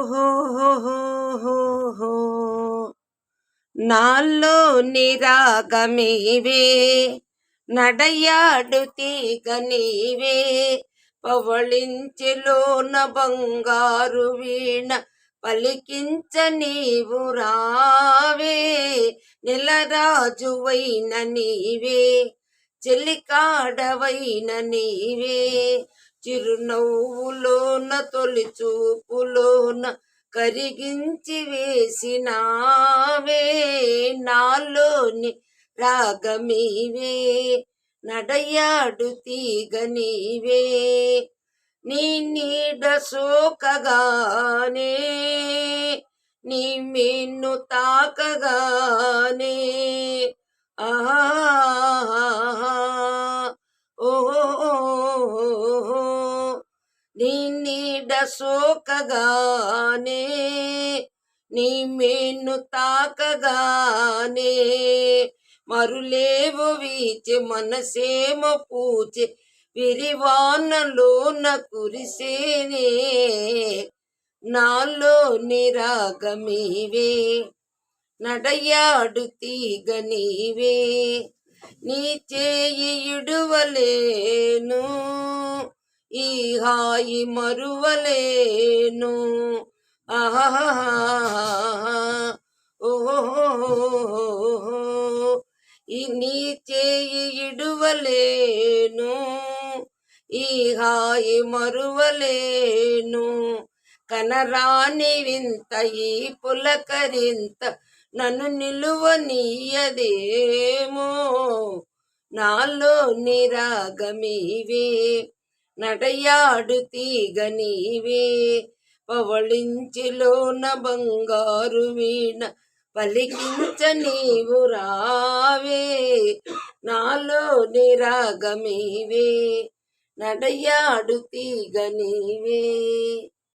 ఓహో నాలో నిరాగమేవే నడయాడు తీగ నీవే పవళించెలోన బంగారు వీణ పలికించ నీవు రావే నెలరాజువైన నీవే చెలికాడవైన నీవే చిరునవ్వులోన తొలి చూపులోన కరిగించి వేసినావే నాలోని రాగమీవే నడయాడు తీగ నీవే. నీ నీడ సోకగానే నీ మిన్ను తాకగానే. ఆహా నీడ సోకగానే నీ మేను తాకగానే. మరులేవు వీచి మనసేమో పూచి విరివానలోన కురిసేనే. నాలో నిరాగమీవే నడయాడు తీగ నీవే. నీ చేయి ఈ హాయి మరువలేను. ఆహా ఓహో ఈ నీ చేయి ఇడువలేను. ఈ హాయి మరువలేను. కనరాని వింత ఈ పులకరింత నన్ను నిలువనీయదేమో నాలో నిరాగమివే. నడయాడు తీగ నీవే. పవళించిలోన బంగారు వీణ పలికించ నీవు రావే. నాలో నిరాగమీవే. నడయాడు తీగ నీవే.